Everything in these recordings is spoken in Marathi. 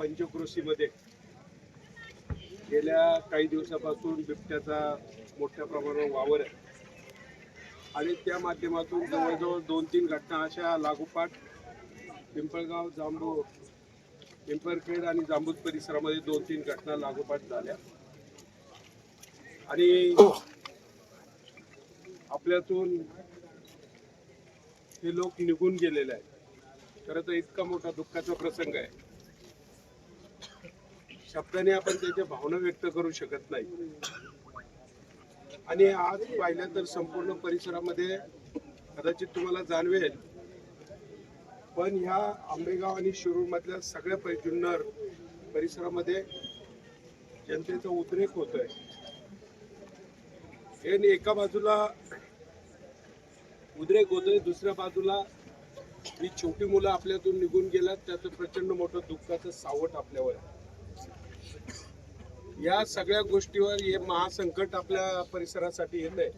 पंचक्रोशीमध्ये गेल्या काही दिवसापासून बिबट्याचा मोठ्या प्रमाणावर वावर आहे. आणि त्या माध्यमातून जवळजवळ दोन तीन घटना अशा लागोपाठ पिंपळगाव जांबू पिंपळखेड आणि जांबूत परिसरामध्ये दोन तीन घटना लागोपाठ झाल्या. आणि आपल्यातून हे लोक निघून गेलेले आहेत. खरं तर इतका मोठा दुःखाचा प्रसंग आहे. शब्दाने आपण त्याच्या भावना व्यक्त करू शकत नाही आणि आज पाहिलं तर संपूर्ण परिसरामध्ये कदाचित तुम्हाला जाणवेल पण ह्या आंबेगाव आणि शिरूर मधल्या सगळ्या परि- जुन्नर परिसरामध्ये जनतेचा उद्रेक होतोय हे एका बाजूला उद्रेक होतोय दुसऱ्या बाजूला ही छोटी मुलं आपल्यातून निघून गेल्यात त्याचं प्रचंड मोठं दुःखाचं सावट आपल्यावर आहे. या सगळ्या गोष्टीवर हे महासंकट आपल्या परिसरासाठी येत आहे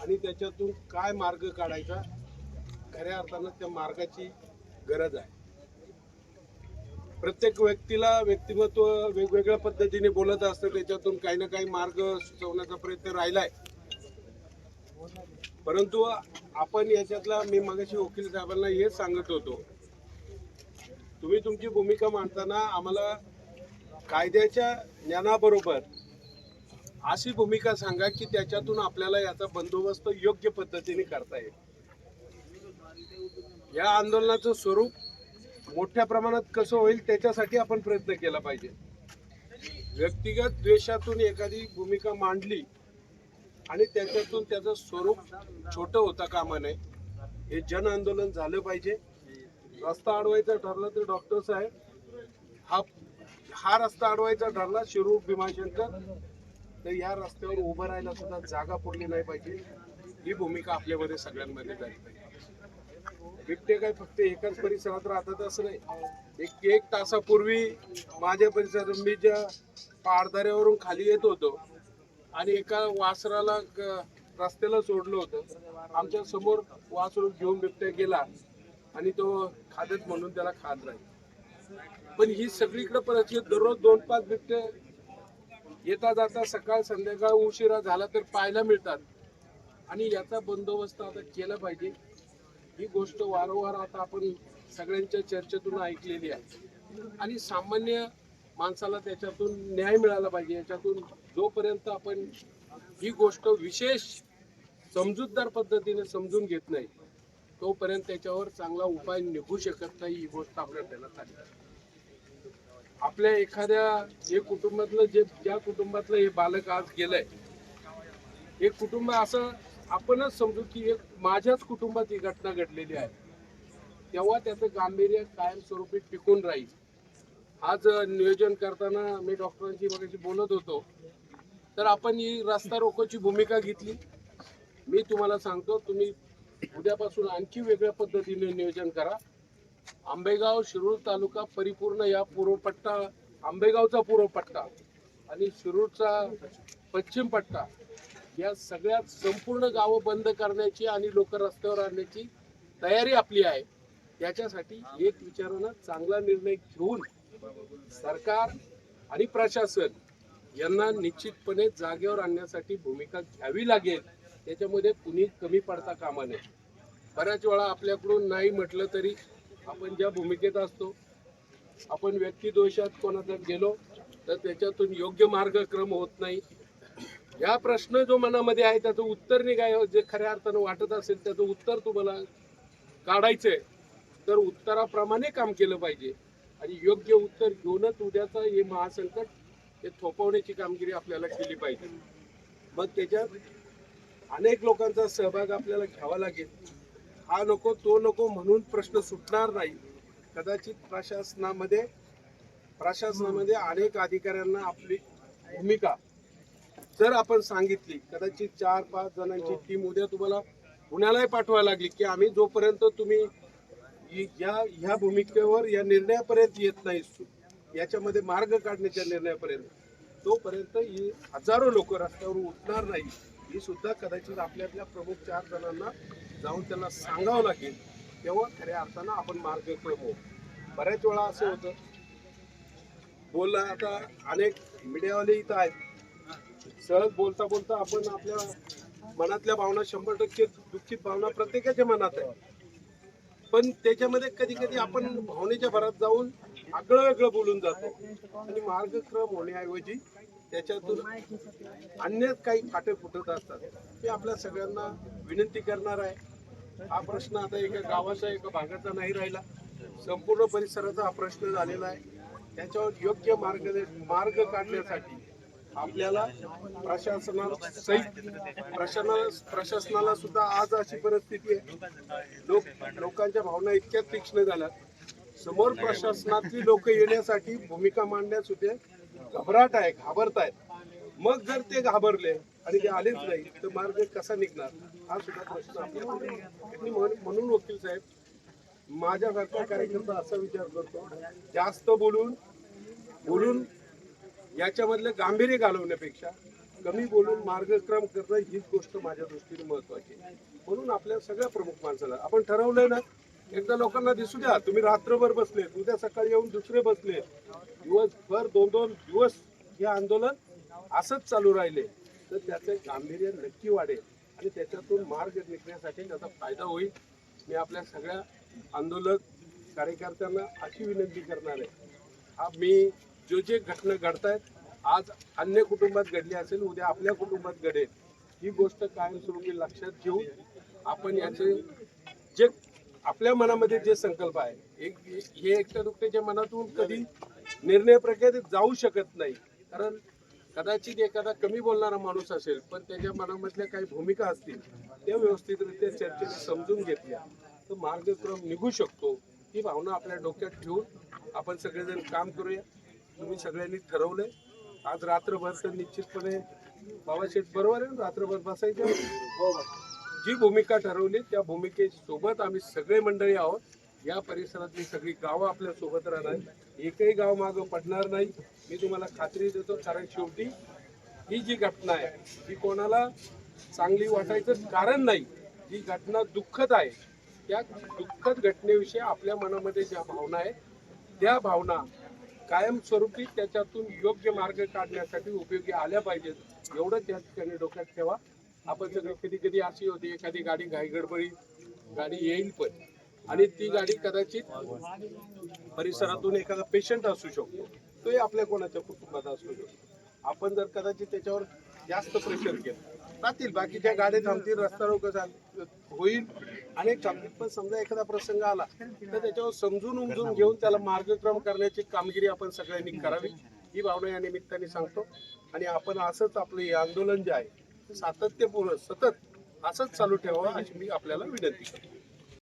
आणि त्याच्यातून काय मार्ग काढायचा? खऱ्या अर्थानं त्या मार्गाची गरज आहे. प्रत्येक व्यक्तीला व्यक्तिमत्व वेगवेगळ्या पद्धतीने बोलत असतं. त्याच्यातून काही ना काही मार्ग सुचवण्याचा प्रयत्न राहिलाय. परंतु आपण याच्यातला मी मगाशी वकील साहेबांना हेच सांगत होतो. तुम्ही तुमची भूमिका मांडताना आम्हाला कायद्याच्या ज्ञानाबरोबर अशी भूमिका सांगा की त्याच्यातून आपल्याला याचा बंदोबस्त योग्य पद्धतीने करता येईल. या आंदोलनाचं स्वरूप मोठ्या प्रमाणात कसं होईल त्याच्यासाठी आपण प्रयत्न केला पाहिजे. व्यक्तिगत द्वेषातून एखादी भूमिका मांडली आणि त्याच्यातून त्याचं स्वरूप छोटं होता कामा नये हे जन आंदोलन झालं पाहिजे. रस्ता अडवायचा ठरलं तर डॉक्टर साहेब हा हा रस्ता अडवायचा ठरला शिरूर भीमाशंकर तर या रस्त्यावर उभं राहायला सुद्धा जागा पुरली नाही पाहिजे. ही भूमिका आपल्यामध्ये सगळ्यांमध्ये झाली पाहिजे. बिबटे काय फक्त एकाच परिसरात राहतात असं नाही. एक एक तासापूर्वी माझ्या परिसरात मी ज्या पारदाऱ्यावरून खाली येत होतो आणि एका वासराला रस्त्याला सोडलं होतं. आमच्यासमोर वासरू घेऊन बिबट्या गेला आणि तो खादत म्हणून त्याला खात राहील. पण ही सगळीकडे परिस्थिती दररोज दोन पाच बिबटे येता जाता सकाळ संध्याकाळ उशिरा झाला तर पाहायला मिळतात. आणि याचा बंदोबस्त आता केला पाहिजे. ही गोष्ट वारंवार आता आपण सगळ्यांच्या चर्चेतून ऐकलेली आहे. आणि सामान्य माणसाला त्याच्यातून न्याय मिळाला पाहिजे. याच्यातून जोपर्यंत आपण ही गोष्ट विशेष समजूतदार पद्धतीने समजून घेत नाही तोपर्यंत त्याच्यावर चांगला उपाय निघू शकत नाही ही गोष्ट आपल्याला त्याला आली. आपल्या एखाद्या एक कुटुंबातलं जे ज्या कुटुंबातलं हे बालक आज गेलंय एक कुटुंब असं आपणच समजू की एक माझ्याच कुटुंबात ही घटना घडलेली आहे. तेव्हा त्याचं गांभीर्य कायमस्वरूपी टिकून राहील. आज नियोजन करताना मी डॉक्टरांशी मगाशी बोलत होतो. तर आपण ही रस्ता रोकोची भूमिका घेतली. मी तुम्हाला सांगतो तुम्ही उद्यापासून आणखी वेगळ्या पद्धतीने नियोजन करा. आंबेगाव शिरूर तालुका परिपूर्ण या पूर्वपट्टा आंबेगावचा पूर्वपट्टा आणि शिरूरचा पश्चिम पट्टा या सगळ्यात संपूर्ण गावं बंद करण्याची आणि लोक रस्त्यावर आणण्याची तयारी आपली आहे. त्याच्यासाठी एक विचारानं चांगला निर्णय घेऊन सरकार आणि प्रशासन यांना निश्चितपणे जागेवर आणण्यासाठी भूमिका घ्यावी लागेल. त्याच्यामध्ये कुणी कमी पडता कामा नये. बऱ्याच वेळा आपल्याकडून नाही म्हटलं तरी आपण ज्या भूमिकेत असतो आपण व्यक्तिदोषात कोणाच्यात गेलो तर त्याच्यातून योग्य मार्गक्रम होत नाही. या प्रश्न जो मनामध्ये आहे त्याचं उत्तर निघाय जे खऱ्या अर्थानं वाटत असेल त्याचं उत्तर तुम्हाला काढायचंय. तर उत्तराप्रमाणे काम केलं पाहिजे. आणि योग्य उत्तर घेऊनच उद्याचं हे महासंकट हे थोपवण्याची कामगिरी आपल्याला केली पाहिजे. मग त्याच्यात अनेक लोकांचा सहभाग आपल्याला घ्यावा लागेल. हा नको तो नको म्हणून प्रश्न सुटणार नाही. कदाचित प्रशासनामध्ये प्रशासनामध्ये अनेक अधिकाऱ्यांना आपली भूमिका जर आपण सांगितली कदाचित चार पाच जणांची टीम उद्या तुम्हाला पुण्यालाही पाठवायला लागली की आम्ही जोपर्यंत तुम्ही या ह्या भूमिकेवर या निर्णयापर्यंत येत नाही याच्यामध्ये मार्ग काढण्याच्या निर्णयापर्यंत तोपर्यंत ही हजारो लोक रस्त्यावर उठणार नाही. ही सुद्धा कदाचित आपल्या आपल्या प्रमुख चार जणांना जाऊन त्यांना सांगावं लागेल तेव्हा खऱ्या अर्थानं आपण मार्ग होऊ बऱ्याच वेळा असं होतं. बोलला आता अनेक मीडियावाले इथं आहेत. सहज बोलता बोलता आपण आपल्या मनातल्या भावना शंभर टक्के दुःखित भावना प्रत्येकाच्या मनात आहे पण त्याच्यामध्ये कधी कधी आपण भावनेच्या भरात जाऊन आगळं वेगळं बोलून जातो. आणि मार्गक्रम होण्याऐवजी त्याच्यातून अन्य काही फाटे फुटत असतात. ते आपल्या सगळ्यांना विनंती करणार आहे. हा प्रश्न आता एका गावाचा एका भागाचा नाही राहिला. संपूर्ण परिसराचा हा प्रश्न झालेला आहे. त्याच्यावर योग्य मार्ग मार्ग काढण्यासाठी आपल्याला प्रशासनाला सहित प्रशासनाला प्रशासनाला सुद्धा आज अशी परिस्थिती आहे. लोक लोकांच्या भावना इतक्या तीक्ष्ण झाल्यात. समोर प्रशासनातली लोक येण्यासाठी भूमिका मांडण्यास होते घबराट आहे घाबरत आहेत मग जर ते घाबरले आणि ते आलेच नाही तर मार्ग कसा निघणार? हा सुद्धा प्रश्न आपल्याला म्हणून वकील साहेब माझ्यासारखा कार्यकर्ता असा विचार करतो जास्त बोलून बोलून याच्यामधलं गांभीर्य घालवण्यापेक्षा कमी बोलून मार्गक्रम करणं हीच गोष्ट माझ्या दृष्टीने महत्वाची आहे. म्हणून आपल्या सगळ्या प्रमुख माणसाला आपण ठरवलंय ना एकदा लोकांना दिसू द्या तुम्ही रात्रभर बसले उद्या सकाळी येऊन दुसरे बसले. दिवसभर दोन दोन दिवस हे आंदोलन असंच चालू राहिले. तर त्याचं गांभीर्य नक्की वाढेल आणि त्याच्यातून मार्ग निघण्यासाठी त्याचा फायदा होईल. मी आपल्या सगळ्या आंदोलक कार्यकर्त्यांना अशी विनंती करणार आहे. हा मी जो जे घटना घडत आहेत आज अन्य कुटुंबात घडली असेल उद्या आपल्या कुटुंबात घडेल. ही गोष्ट कायमस्वरूपी लक्षात घेऊन आपण याचे जे आपल्या मनामध्ये जे संकल्प आहे एक हे एकट्या दुकट्याच्या मनातून कधी निर्णय प्रक्रियेत जाऊ शकत नाही. कारण कदाचित एखादा कमी बोलणारा माणूस असेल पण त्याच्या मनामधल्या काही भूमिका असतील त्या व्यवस्थितरित्या चर्चेने समजून घेतल्या तर मार्गक्रम निघू शकतो. ही भावना आपल्या डोक्यात ठेवून आपण सगळेजण काम करूया. तुम्ही सगळ्यांनी ठरवलंय. आज रात्रभर तर निश्चितपणे बाबाशेठ बरोबर आहे रात्रभर बसायचं. हो, हो. जी भूमिका ठरवली त्या भूमिकेसोबत आम्ही सगळे मंडळी आहोत. या परिसरातली सगळी गावं आपल्यासोबत राहणार एकही गाव मागं पडणार नाही. मी तुम्हाला खात्री देतो कारण शेवटी ही जी घटना आहे ही कोणाला चांगली वाटायचं कारण नाही. ही घटना दुःखद आहे त्या दुःखद घटनेविषयी आपल्या मनामध्ये ज्या भावना आहेत त्या भावना कायमस्वरूपी त्याच्यातून योग्य मार्ग काढण्यासाठी उपयोगी आल्या पाहिजेत. एवढं त्या ठिकाणी डोक्यात ठेवा. आपण सगळे कधी कधी अशी होती एखादी गाडी घाईगडबडी गाडी येईल पण. आणि ती गाडी कदाचित परिसरातून एखादा पेशंट असू शकतो. तोही आपल्या कोणाच्या कुटुंबात असू शकतो. आपण जर कदाचित त्याच्यावर जास्त प्रेशर केलं जातील. बाकीच्या गाड्या थांबतील रस्ता रोग होईल. अनेक थांबतील. पण समजा एखादा प्रसंग आला तर त्याच्यावर समजून उमजून घेऊन त्याला मार्गक्रम करण्याची कामगिरी आपण सगळ्यांनी करावी. ही भावना या निमित्ताने सांगतो. आणि आपण असंच आपलं हे आंदोलन जे आहे सातत्यपूर्ण सतत असंच चालू ठेवावं अशी मी आपल्याला विनंती करतो.